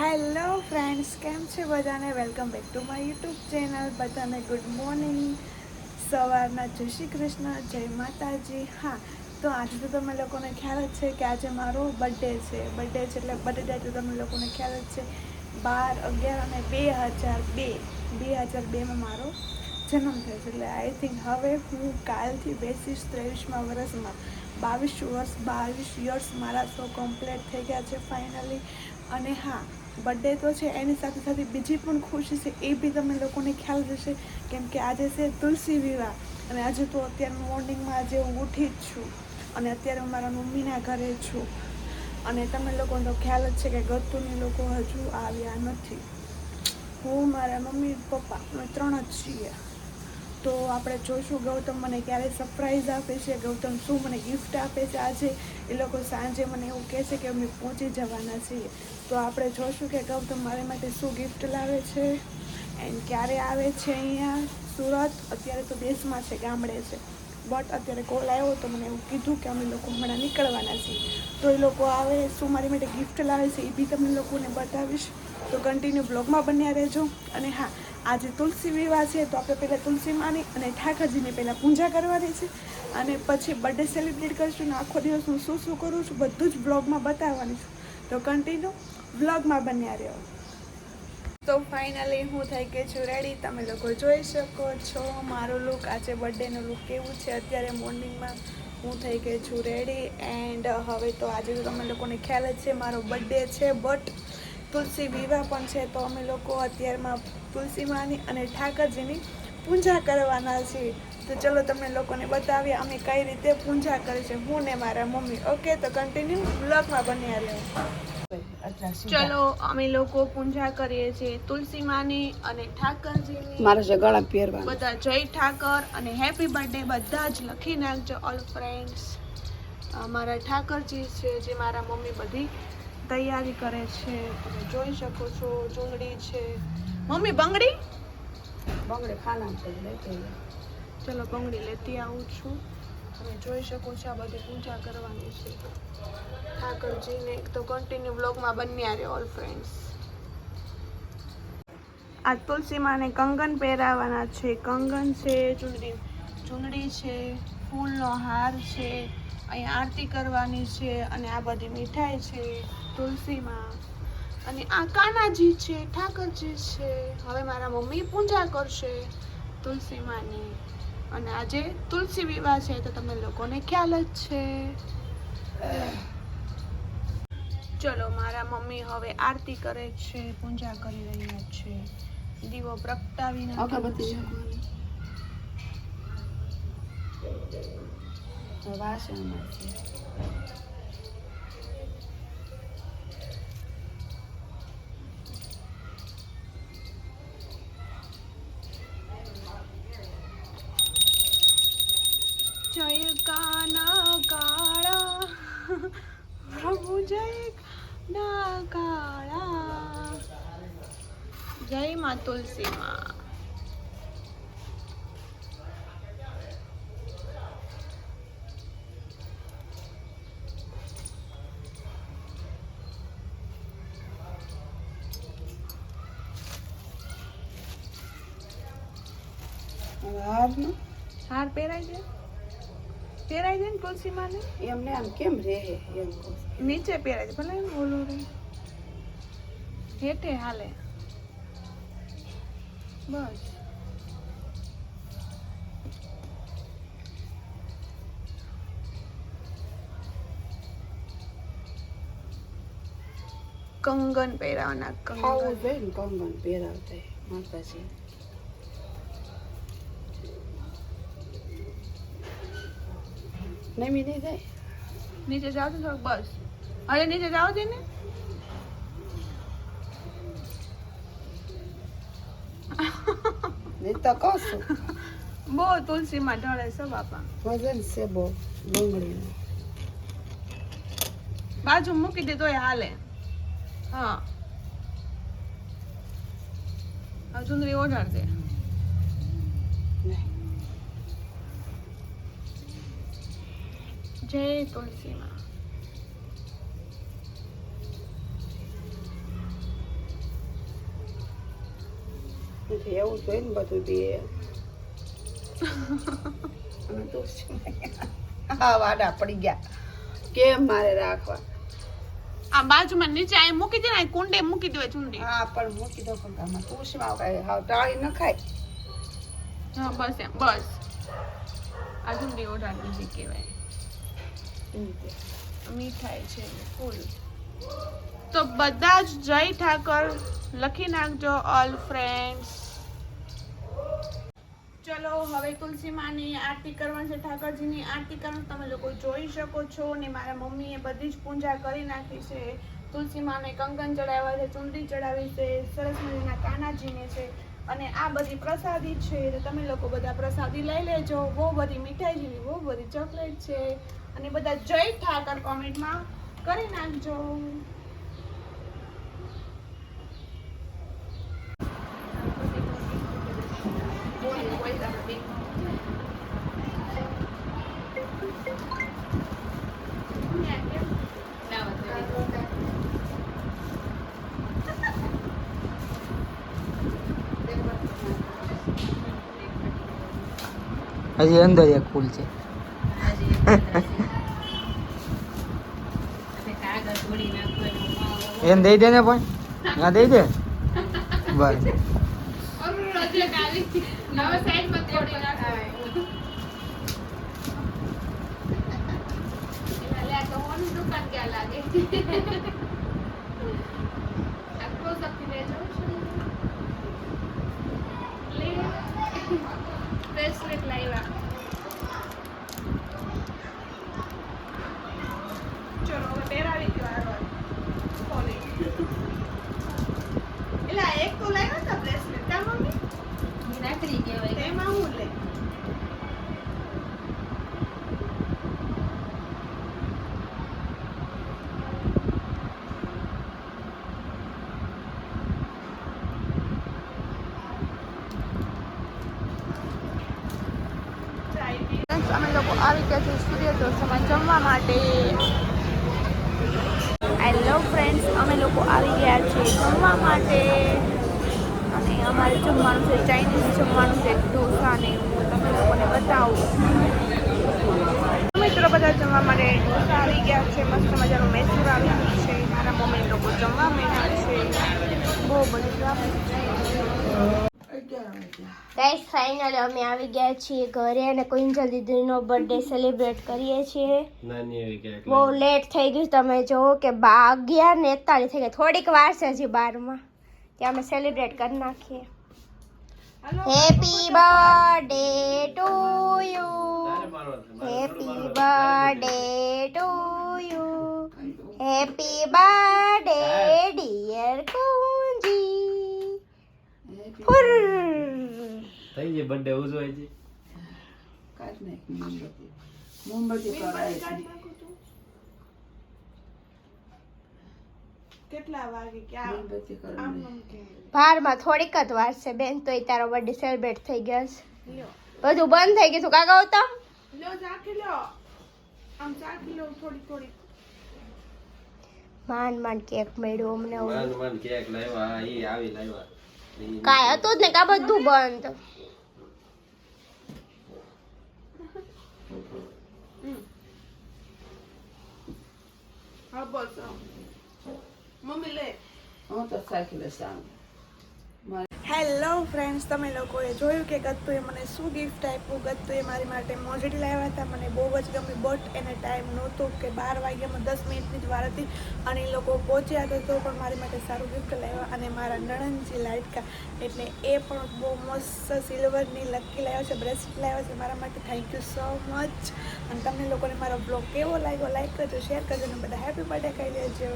Hello friends, કેમ છે બધાને? Welcome back to my YouTube channel. બધાને ગુડ મોર્નિંગ. સવારના જય શ્રી કૃષ્ણ, જય માતાજી. હા, તો આજે તો તમે લોકોને ખ્યાલ જ છે કે આજે મારો બર્થડે છે. બર્થડે છે એટલે બર્થડે તો તમને લોકોને ખ્યાલ જ છે. બાર, અગિયાર અને બે હજાર બે. બે હજાર બેમાં મારો જન્મ થયો છે. એટલે આઈ થિંક હવે હું કાલથી બેસીશ ત્રેવીસમાં વર્ષમાં બાવીસ વર્ષ, બાવીસ યર્સ મારા સો કમ્પ્લીટ થઈ ગયા છે ફાઇનલી અને હા બર્થડે તો છે, એની સાથે સાથે બીજી પણ ખુશી છે, એ બી તમે લોકોને ખ્યાલ રહેશે કેમ કે આજે છે તુલસી વિવાહ અને આજે તો અત્યારે મોર્નિંગમાં આજે હું ઉઠી જ છું અને અત્યારે હું મારા મમ્મીના ઘરે છું. અને તમે લોકોને ખ્યાલ જ છે કે ગતુની લોકો હજુ આવ્યા નથી. હું, મારા મમ્મી, પપ્પા, અમે ત્રણ જ છીએ. તો આપણે જોઈશું ગૌતમ મને ક્યારે સરપ્રાઈઝ આપે છે, ગૌતમ શું મને ગિફ્ટ આપે છે આજે? એ લોકો સાંજે મને એવું કહે છે કે અમે પહોંચી જવાના છીએ. તો આપણે જોઈશું કે ગૌતમ મારી માટે શું ગિફ્ટ લાવે છે એન્ડ ક્યારે આવે છે અહીંયા? સુરત? અત્યારે તો દેશમાં છે, ગામડે છે. બટ અત્યારે કોલ આવ્યો તો મને એવું કીધું કે અમે લોકો હમણાં નીકળવાના છીએ. તો એ લોકો આવે, શું મારી માટે ગિફ્ટ લાવે છે એ બી તમને લોકોને બતાવીશ. તો કન્ટિન્યુ બ્લોગમાં બન્યા રહેજો. અને હા આજે તુલસી વિવાહ છે, તો આપણે પહેલાં તુલસી માની અને ઠાકરજીની પહેલાં પૂજા કરવાની છે. અને પછી બર્થડે સેલિબ્રેટ કરીશું ને આખો દિવસ હું શું શું કરું છું, બધું જ બ્લોગમાં બતાવવાની છું. તો કન્ટિન્યુ બ્લોગમાં બન્યા રહ્યો તો ફાઇનલી હું થઈ ગઈ છું રેડી તમે લોકો જોઈ શકો છો મારો લુક આજે બર્થડેનો લુક કેવું છે? અત્યારે મોર્નિંગમાં હું થઈ ગઈ છું રેડી એન્ડ હવે તો આજે તો તમે લોકોને ખ્યાલ જ છે, મારો બર્થડે છે બટ તુલસી વિવાહ પણ છે તો અમે લોકો અત્યારમાં તુલસી માની અને ઠાકરજીની પૂજા કરવાના છીએ. તો ચલો તમને લોકોને બતાવીએ અમે કઈ રીતે પૂજા કરી છે. હું ને મારા મમ્મી. ઓકે તો કન્ટિન્યુ બ્લોગમાં બન્યા રહ્યો ચલો અમે લોકો પૂજા કરીએ છીએ તુલસી માની અને ઠાકરજી મારા જગાડા પહેરવા બધા જય ઠાકર અને હેપી બર્થડે બધા જ લખી નાખજો ઓલ ફ્રેન્ડ્સ મારા ઠાકરજી છે જે મારા મમ્મી બધી તૈયારી કરે છે તમે જોઈ શકો છો ચૂંદડી છે. મમ્મી બંગડી? બંગડે ખાના છે લેતી. ચલો બંગડી લેતી આવું છું. તમે જોઈ શકો છો આ બધી પૂજા કરવાની છે. ઠાકરજીને તો કન્ટિન્યુ બ્લોગમાં બન્યા રહે ઓલ ફ્રેન્ડ્સ આ તુલસીમાંને કંગન પહેરાવાના છે. કંગન છે ચૂંદડી ચૂંદડી છે ફૂલનો હાર છે. અહીંયા આરતી કરવાની છે અને આ બધી મીઠાઈ છે તુલસીમાં. અને આ કાનાજી છે ઠાકરજી છે. હવે મારા મમ્મી પૂજા કરશે તુલસીમાંની. અને આજે તુલસી વિવાહ છે તો તમને લોકોને ખ્યાલ જ છે. ચલો મારા મમ્મી હવે આરતી કરે છે પૂજા કરી રહ્યા છે. દીવો પ્રગટાવી નાખ્યો અગરબત્તી નાખવાની. વાસણમાં છે જય કાના કાળા પ્રભુ જય ના કાળા જય તુલસી માં હવે હારનું હાર પહેરાઈ દે પહેરાઈ દે ને તુલસી માને એમને આમ કેમ રહે એમ નીચે પહેરાઈ દે ભલે ઓલું રે. હેઠે હાલે. બસ. કંગન પહેરાવાના કંગન. કંગન પહેરાવતા માતાજી. નહીં જાય નીચે જાવ તો બસ. અરે નીચે જાવ છે ને નહીં તો કહો છું. બહુ તુલસીમાં ઢળે છે બાપા. વજન છે બહુ ડુંગળી. બાજુ મૂકી દે તોય હાલે. હા. ચુંદરી ઓઢાડ દે નહીં જય તુલસીમાં એવું જોઈએ ને બધું દે? હા વાડા પડી ગયા કેમ મારે રાખવા આ બાજુમાં નીચે અહીં મૂકી દે ને કુંડે મૂકી દેવાય ચૂંડી હા પણ મૂકી દો પણ આમાં તું શું હા ટાળી ન ખાય હા બસ એમ બસ આ ચૂંડી ઓઢાડી કહેવાય મીઠાઈ છે, ફૂલ. તો બધા જ જય ઠાકર, લખી નાખજો ઓલ ફ્રેન્ડ્સ ચલો, હવે તુલસી માની આરતી કરવાની છે, ઠાકરજીની આરતી કરવાનું. તમે લોકો જોઈ શકો છો ને મારા મમ્મીએ બધી જ પૂજા કરી નાખી છે. તુલસી માને કંકન ચડાવ્યા છે, ચુંદડી ચડાવી છે, સરસ મજાના કાનાજીને છે અને આ બધી પ્રસાદી છે. તો તમે લોકો બધા પ્રસાદી લઈ લેજો. બહુ બધી મીઠાઈ જેવી બહુ બધી ચોકલેટ છે. અને બધા જય ઠાકર કોમેન્ટમાં કરી નાખજો. હજી અંદર એક ફૂલ છે. એમ દઈ દે ને પણ હા દઈ દે? બસ. બ્રેસલેટ લાવ્યા ચલો હવે પહેરાવી દો આગળ ખોલી. એટલે આ એક તો લાવ્યા હતા બ્રેસલેટ કા મમ્મી તેમાં હું લે અમે લોકો આવી ગયા છે સૂર્ય દોષમાં જમવા માટે. હેલો ફ્રેન્ડ્સ અમે લોકો આવી ગયા છે જમવા માટે. અને અમારે જમવાનું છે ચાઇનીઝ જમવાનું છે, ઢોસા ને તમે લોકોને બતાવું. મિત્રો બધા જમવા માટે ઢોસા આવી ગયા છે. મસ્ત મજાનું મૈસૂર આવી ગયું છે. મારા મમ્મી લોકો જમવા માંડ્યા છે. બહુ બધું traffic છે અગિયાર વાગ્યા ગાઈસ ફાઇનલ અમે આવી ગયા છીએ ઘરે અને કુંજલ દીદીનો બર્થડે સેલિબ્રેટ કરીએ છીએ. નાની બહુ લેટ થઈ ગયું. તમે જોવો કે બાગ્યા ને એકતાળીસ થઈ ગયા. થોડીક વાર છે હજી બારમાં. ત્યાં અમે સેલિબ્રેટ કરી નાખીએ. Happy birthday to you happy birthday to you happy birthday dear Kunji. ફુર જાય બર્થડે ઉજવાય છે. કાઢ નાખ મોમબત્તી મોમબત્તી કરાય છે. કેટલા વાગે ક્યાં? મોમબત્તી કરાય બારમાં થોડીક જ વાર છે બેન તોય તારો બર્થડે સેલિબ્રેટ થઈ ગયો છે બધું બંધ થઈ ગયું કાકા ચાખી લ્યો. આમ ચાખી લો થોડી થોડી માંડ માંડ કેક મળ્યો અમને. હવે. માંડ માંડ કેક લાવ્યા હા, આવી લાવ્યા. ઈ હતું જ ને કા બધું બંધ. હા બસ મમ્મી લે હું તો સાયકલ સામે હેલો ફ્રેન્ડ્સ તમે લોકોએ જોયું કે ગત્તુએ મને શું ગિફ્ટ આપ્યું? ગત્તુએ મારી માટે મોજડી લાવ્યા હતા. મને બહુ જ ગમી બટ એને ટાઈમ નહોતો કે બાર વાગ્યામાં દસ મિનિટની જ વાર હતી અને એ લોકો પહોંચ્યા હતા તો પણ મારી માટે સારું ગિફ્ટ લાવ્યા અને મારા નણંદજી લાડકા. એટલે એ પણ બહુ મસ્ત સિલ્વરની લકી લાવ્યો છે બ્રેસલેટ લાવ્યો છે. મારા માટે થેન્ક યુ સો મચ અને તમને લોકોને મારો બ્લોગ કેવો લાગ્યો લાઈક કરજો શેર કરજો અને બધા હેપી બર્થડે કહી દેજો.